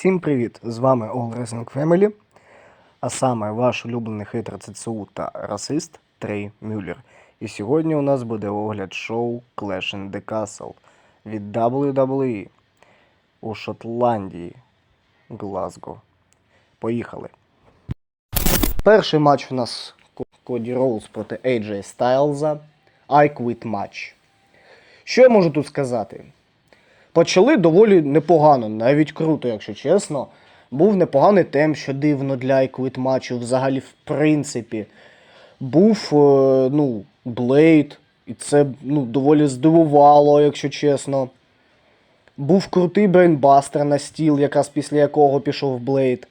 Всім привіт! З вами All Wrestling Family, а саме ваш улюблений хейтер ЦЦУ та расист Трей Мюллер. І сьогодні у нас буде огляд шоу Clash in the Castle від WWE у Шотландії, Глазго. Поїхали. Перший матч у нас Коді Роуз проти AJ Стайлза. I Quit Match. Що я можу тут сказати? Почали доволі непогано, навіть круто, якщо чесно. Був непоганий темп, що дивно для еквіт матчу, взагалі, в принципі. Був, е, ну, Блейд, і це ну, доволі здивувало, якщо чесно. Був крутий брейнбастер на стіл, якраз після якого пішов Блейд.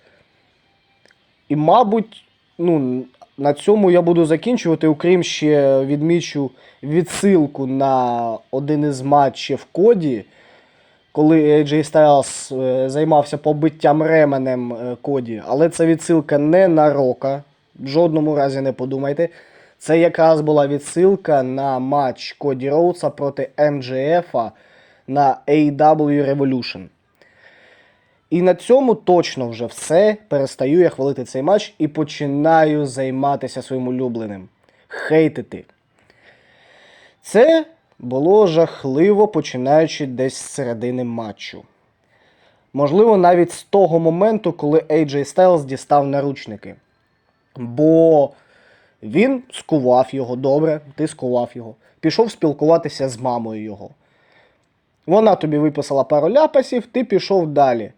І, мабуть, ну, на цьому я буду закінчувати, окрім ще відмічу відсилку на один із матчів Коді коли AJ Styles е, займався побиттям ременем е, Коді, але це відсилка не на Рока. В жодному разі не подумайте. Це якраз була відсилка на матч Коді Роудса проти МJF на AW Revolution. І на цьому точно вже все. Перестаю я хвалити цей матч і починаю займатися своїм улюбленим. Хейтити. Це було жахливо, починаючи десь з середини матчу. Можливо, навіть з того моменту, коли AJ Styles дістав наручники. Бо він скував його добре, ти скував його. Пішов спілкуватися з мамою його. Вона тобі виписала пару ляпасів, ти пішов далі.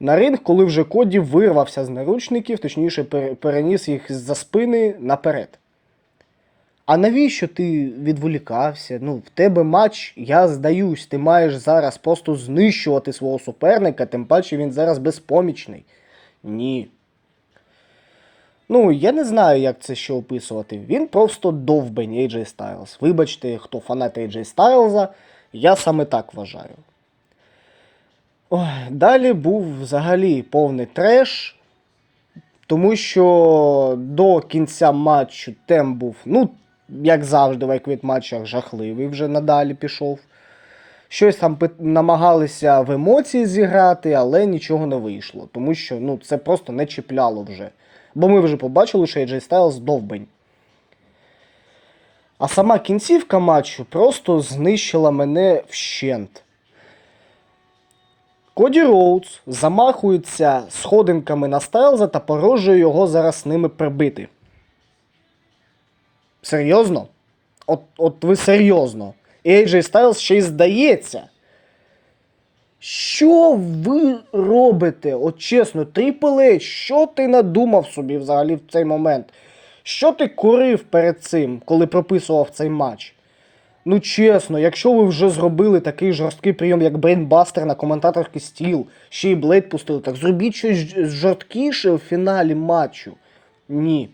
На ринг, коли вже Коді вирвався з наручників, точніше переніс їх з-за спини наперед. А навіщо ти відволікався? Ну, в тебе матч, я здаюсь, ти маєш зараз просто знищувати свого суперника, тим паче він зараз безпомічний. Ні. Ну, я не знаю, як це ще описувати. Він просто довбень AJ Styles. Вибачте, хто фанат AJ Styles, я саме так вважаю. Ой, далі був взагалі повний треш. Тому що до кінця матчу темп був, ну, як завжди, в еквіт матчах жахливий вже надалі пішов. Щось там намагалися в емоції зіграти, але нічого не вийшло. Тому що ну, це просто не чіпляло вже. Бо ми вже побачили, що AJ Styles довбень. А сама кінцівка матчу просто знищила мене вщент. Коді Роудс замахується сходинками на Стайлза та порожує його зараз ними прибити. Серйозно? От, от ви серйозно. І AJ Styles ще й здається. Що ви робите? От чесно, Triple H, що ти надумав собі взагалі в цей момент? Що ти курив перед цим, коли прописував цей матч? Ну чесно, якщо ви вже зробили такий жорсткий прийом, як брейнбастер на коментаторський стіл, ще й блейд пустили, так зробіть щось жорсткіше в фіналі матчу. Ні.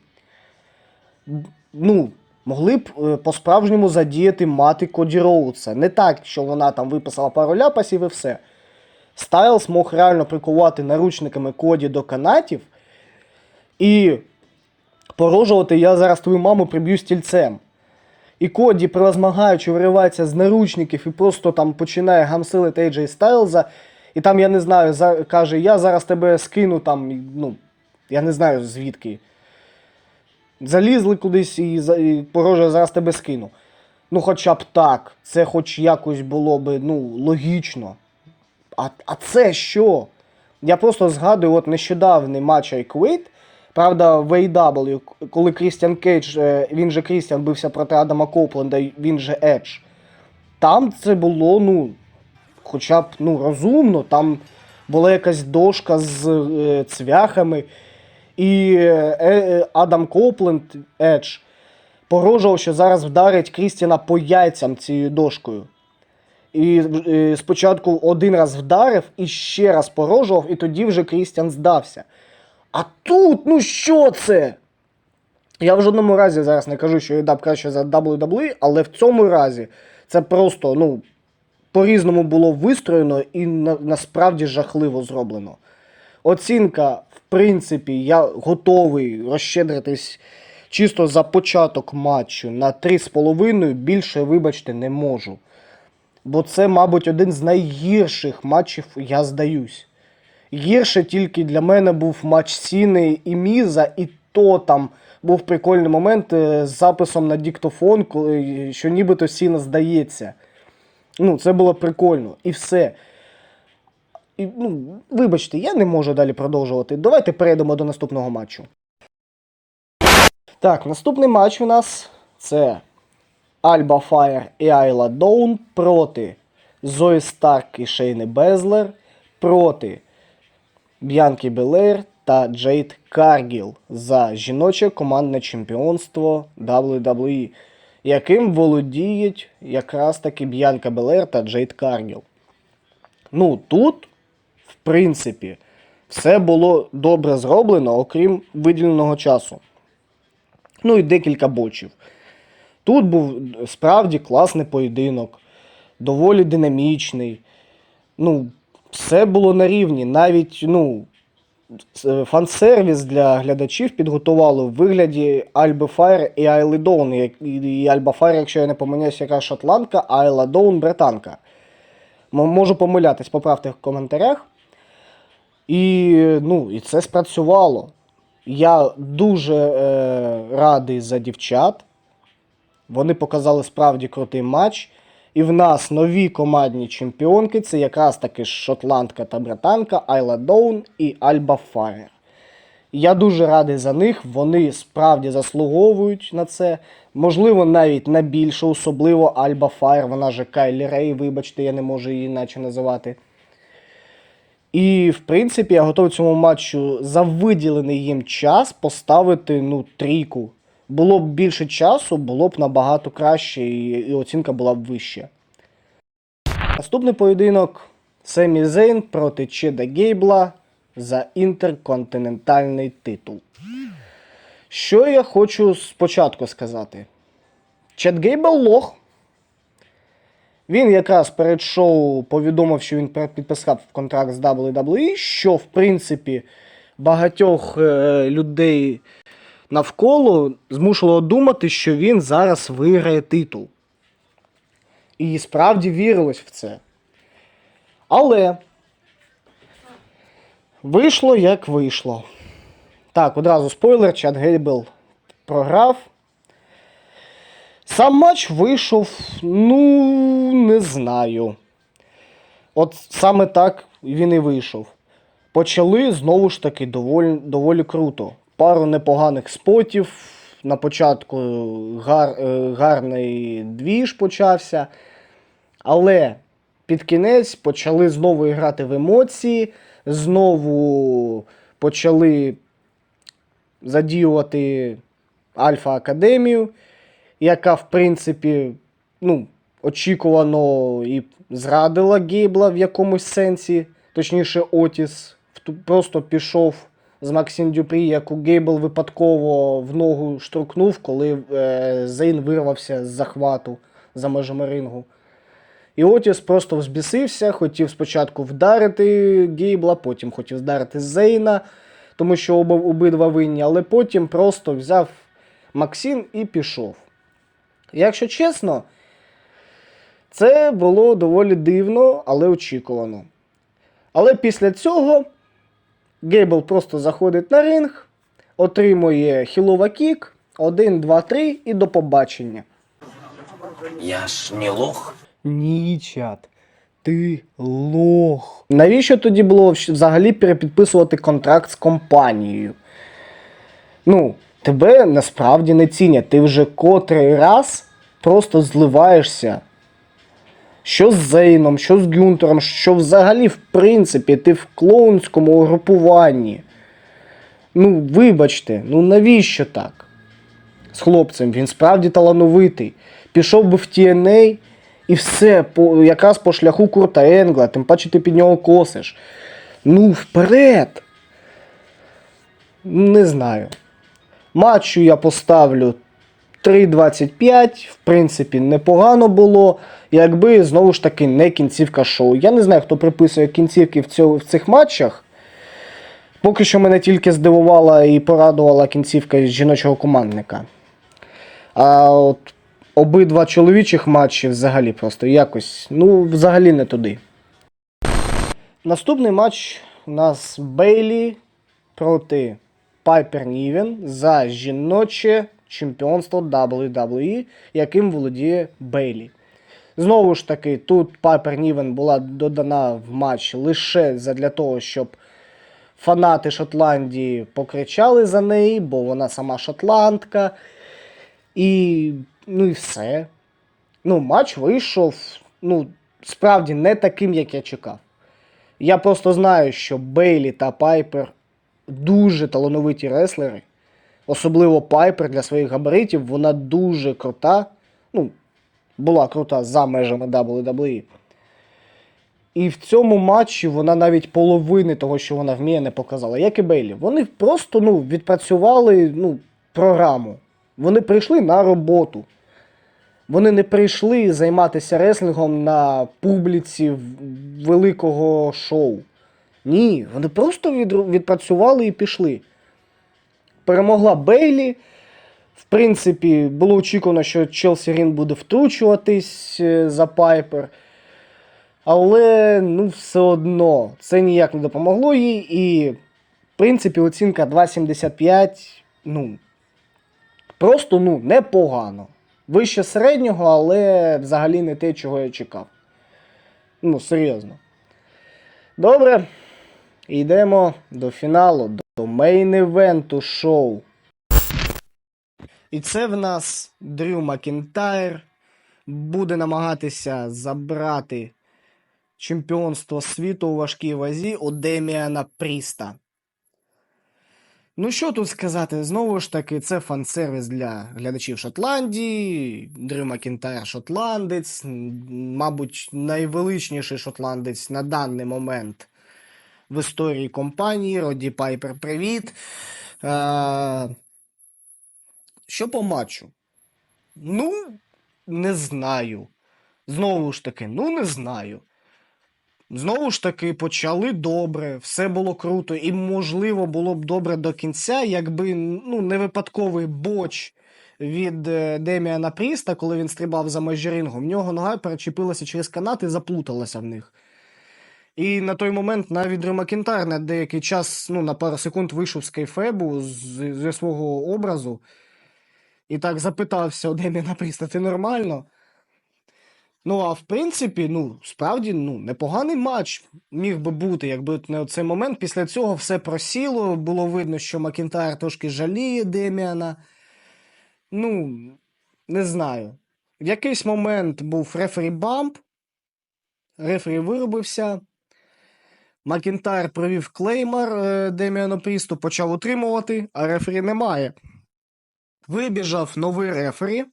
Ну, могли б е, по-справжньому задіяти мати Коді Роудса. Не так, що вона там виписала пару ляпасів і все. Стайлз мог реально прикувати наручниками Коді до канатів і порожувати я зараз твою маму приб'ю стільцем. І Коді, превозмагаючи, виривається з наручників і просто там починає гамсилити AJ Стайлза. І там, я не знаю, каже, я зараз тебе скину там, ну, я не знаю звідки. Залізли кудись і, і зараз тебе скину. Ну, хоча б так, це хоч якось було би ну, логічно. А, а це що? Я просто згадую от нещодавний матч Quit. Правда, в AEW, коли Крістіан Кейдж, е, він же Крістіан бився проти Адама Копленда, він же Едж. Там це було, ну, хоча б ну, розумно, там була якась дошка з е, цвяхами. І е, е, Адам Копленд, Едж, погрожував, що зараз вдарить Крістіана по яйцям цією дошкою. І е, спочатку один раз вдарив і ще раз погрожував, і тоді вже Крістіан здався. А тут, ну що це? Я в жодному разі зараз не кажу, що EDAP краще за WWE, але в цьому разі це просто, ну, по-різному було вистроєно і на, насправді жахливо зроблено. Оцінка, в принципі, я готовий розщедритись чисто за початок матчу на 3,5, більше, вибачте, не можу. Бо це, мабуть, один з найгірших матчів, я здаюсь. Гірше тільки для мене був матч Сіни і Міза, і то там був прикольний момент е, з записом на диктофон, що нібито Сіна здається. Ну, це було прикольно. І все. І, ну, вибачте, я не можу далі продовжувати. Давайте перейдемо до наступного матчу. Так, наступний матч у нас це Альба Фаєр і Айла Доун проти Зої Старк і Шейни Безлер проти Б'янки Белер та Джейд Каргіл за жіноче командне чемпіонство WWE, яким володіють якраз таки Б'янка Белер та Джейд Каргіл. Ну, тут, в принципі, все було добре зроблено, окрім виділеного часу. Ну і декілька бочів. Тут був справді класний поєдинок, доволі динамічний. Ну, все було на рівні. Навіть ну, с- фан-сервіс для глядачів підготували в вигляді Альби Файр і Айли Доун. І Альба Файр, якщо я не помиляюсь, яка шотландка, а Айла Доун британка. Можу помилятись, поправте в коментарях. І, ну, і це спрацювало. Я дуже е, радий за дівчат. Вони показали справді крутий матч. І в нас нові командні чемпіонки це якраз таки шотландка та британка Айла Доун і Альба Фарер. Я дуже радий за них. Вони справді заслуговують на це. Можливо, навіть на більше, особливо Альба Фаєр, вона же Кайлі Рей, вибачте, я не можу її іначе називати. І, в принципі, я готовий цьому матчу за виділений їм час поставити ну, трійку. Було б більше часу, було б набагато краще, і, і оцінка була б вища. Наступний поєдинок Семі Зейн проти Чеда Гейбла за інтерконтинентальний титул. Що я хочу спочатку сказати? Чед Гейбл лох. Він якраз перед шоу повідомив, що він підписав контракт з WWE, що в принципі багатьох е, людей навколо змушувало думати, що він зараз виграє титул. І справді вірилось в це. Але вийшло як вийшло. Так, одразу спойлер, Чад Гейбл програв. Сам матч вийшов, ну, не знаю. От саме так він і вийшов. Почали знову ж таки доволі, доволі круто. Пару непоганих спотів. На початку гар, е, гарний двіж почався. Але під кінець почали знову грати в емоції, знову почали задіювати Альфа Академію, яка, в принципі, ну, очікувано і зрадила Гейбла в якомусь сенсі. Точніше, Отіс просто пішов з Максим Дюпрі, яку Гейбл випадково в ногу штрукнув, коли е, Зейн вирвався з захвату за межами рингу. І Отіс просто взбісився, хотів спочатку вдарити Гейбла, потім хотів вдарити Зейна, тому що обидва винні, але потім просто взяв Максим і пішов. Якщо чесно, це було доволі дивно, але очікувано. Але після цього Гейбл просто заходить на ринг, отримує хілова кік, 1, 2, 3 і до побачення. Я ж не лох. Ні, чат. Ти лох. Навіщо тоді було взагалі перепідписувати контракт з компанією? Ну, тебе насправді не цінять. Ти вже котрий раз просто зливаєшся. Що з Зейном, що з Гюнтером, що взагалі, в принципі, ти в клоунському угрупуванні. Ну, вибачте, ну навіщо так? З хлопцем, він справді талановитий. Пішов би в TNA і все, по, якраз по шляху Курта Енгла, тим паче ти під нього косиш. Ну, вперед! Не знаю. Матчу я поставлю 3.25, в принципі, непогано було, якби знову ж таки не кінцівка шоу. Я не знаю, хто приписує кінцівки в, цьому, в цих матчах. Поки що мене тільки здивувала і порадувала кінцівка жіночого командника. А от обидва чоловічих матчі взагалі просто якось, ну, взагалі не туди. Наступний матч у нас Бейлі проти Пайпер Нівен за жіноче чемпіонство WWE, яким володіє Бейлі. Знову ж таки, тут Пайпер Нівен була додана в матч лише для того, щоб фанати Шотландії покричали за неї, бо вона сама шотландка. І ну і все. Ну, матч вийшов, ну, справді не таким, як я чекав. Я просто знаю, що Бейлі та Пайпер дуже талановиті реслери. Особливо Пайпер для своїх габаритів, вона дуже крута. Ну, була крута за межами WWE. І в цьому матчі вона навіть половини того, що вона вміє, не показала. Як і Бейлі. Вони просто ну, відпрацювали ну, програму. Вони прийшли на роботу. Вони не прийшли займатися реслінгом на публіці великого шоу. Ні, вони просто відпрацювали і пішли. Перемогла Бейлі. В принципі, було очікувано, що Челсі Рін буде втручуватись е, за Пайпер. Але ну, все одно це ніяк не допомогло їй. І, в принципі, оцінка 2,75. Ну, просто ну, непогано. Вище середнього, але взагалі не те, чого я чекав. Ну, серйозно. Добре. Йдемо до фіналу, до мейн-івенту шоу. І це в нас Дрю Макінтайр буде намагатися забрати чемпіонство світу у важкій вазі у Деміана Пріста. Ну, що тут сказати? Знову ж таки, це фан-сервіс для глядачів Шотландії. Дрю Макінтайр шотландець, мабуть, найвеличніший шотландець на даний момент в історії компанії. Роді Пайпер, привіт. Е, що по матчу? Ну, не знаю. Знову ж таки, ну не знаю. Знову ж таки, почали добре, все було круто, і можливо було б добре до кінця, якби ну, не випадковий боч від е, Деміана Пріста, коли він стрибав за межі рингу. В нього нога перечепилася через канат і заплуталася в них. І на той момент навіть Макінтар на деякий час, ну, на пару секунд вийшов з кайфебу, з, зі свого образу, і так запитався у Деміана Пріста, ти нормально? Ну, а в принципі, ну, справді, ну, непоганий матч міг би бути, якби не цей момент. Після цього все просіло, було видно, що Макінтайр трошки жаліє Деміана. Ну, не знаю. В якийсь момент був рефері бамп, рефері виробився. Макінтайр провів клеймор е, Деміану Прісту, почав утримувати, а рефері немає. Вибіжав новий рефері.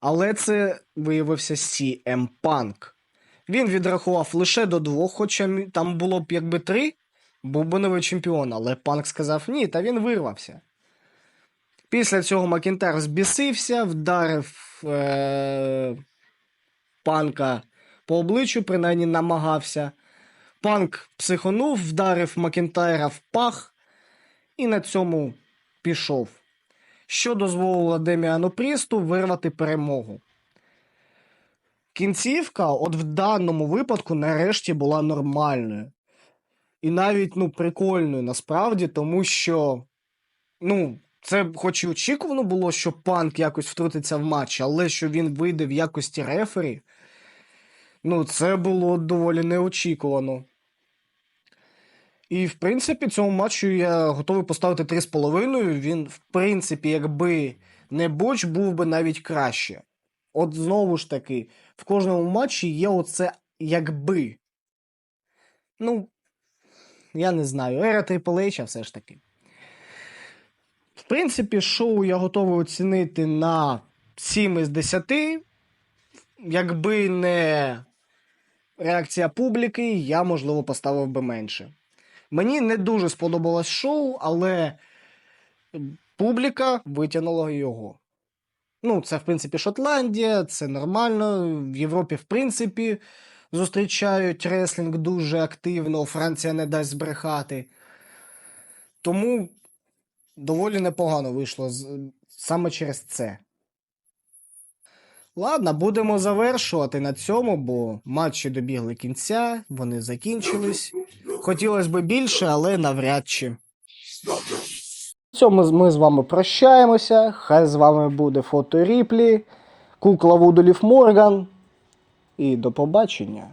Але це виявився CM Punk. Він відрахував лише до двох, хоча там було б якби три, був би новий чемпіон, але Панк сказав ні, та він вирвався. Після цього Макінтар збісився, вдарив е- панка по обличчю, принаймні намагався. Панк психонув, вдарив Макінтайра в пах і на цьому пішов що дозволило Деміану Прісту вирвати перемогу. Кінцівка, от в даному випадку, нарешті була нормальною. І навіть ну, прикольною насправді, тому що, ну, це хоч і очікувано було, що панк якось втрутиться в матч, але що він вийде в якості рефері, ну, це було доволі неочікувано. І, в принципі, цьому матчу я готовий поставити 3,5. Він, в принципі, якби не боч, був би навіть краще. От знову ж таки, в кожному матчі є оце якби. Ну, я не знаю. Ера Triple H все ж таки. В принципі, шоу я готовий оцінити на 7 із 10. Якби не реакція публіки, я, можливо, поставив би менше. Мені не дуже сподобалось шоу, але публіка витягнула його. Ну, це, в принципі, Шотландія, це нормально. В Європі, в принципі, зустрічають реслінг дуже активно, Франція не дасть збрехати. Тому доволі непогано вийшло саме через це. Ладно, будемо завершувати на цьому, бо матчі добігли кінця, вони закінчились. Хотілося б більше, але навряд чи. цьому з- ми з вами прощаємося. Хай з вами буде фото Ріплі, кукла Вудолів Морган. І до побачення.